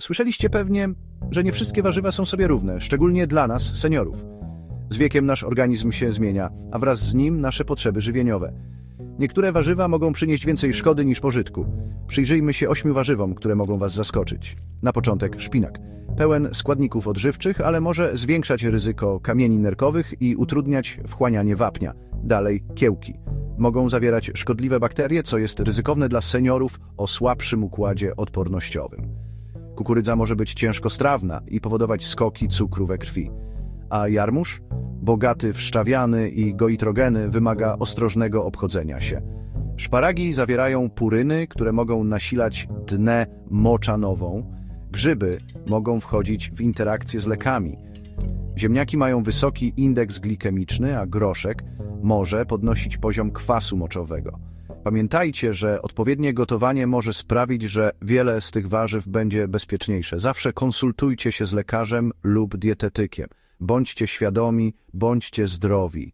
Słyszeliście pewnie, że nie wszystkie warzywa są sobie równe, szczególnie dla nas, seniorów. Z wiekiem nasz organizm się zmienia, a wraz z nim nasze potrzeby żywieniowe. Niektóre warzywa mogą przynieść więcej szkody niż pożytku. Przyjrzyjmy się ośmiu warzywom, które mogą Was zaskoczyć. Na początek szpinak. Pełen składników odżywczych, ale może zwiększać ryzyko kamieni nerkowych i utrudniać wchłanianie wapnia. Dalej kiełki. Mogą zawierać szkodliwe bakterie, co jest ryzykowne dla seniorów o słabszym układzie odpornościowym. Kukurydza może być ciężkostrawna i powodować skoki cukru we krwi. A jarmuż, bogaty w szczawiany i goitrogeny, wymaga ostrożnego obchodzenia się. Szparagi zawierają puryny, które mogą nasilać dnę moczanową. Grzyby mogą wchodzić w interakcję z lekami. Ziemniaki mają wysoki indeks glikemiczny, a groszek może podnosić poziom kwasu moczowego. Pamiętajcie, że odpowiednie gotowanie może sprawić, że wiele z tych warzyw będzie bezpieczniejsze. Zawsze konsultujcie się z lekarzem lub dietetykiem. Bądźcie świadomi, bądźcie zdrowi.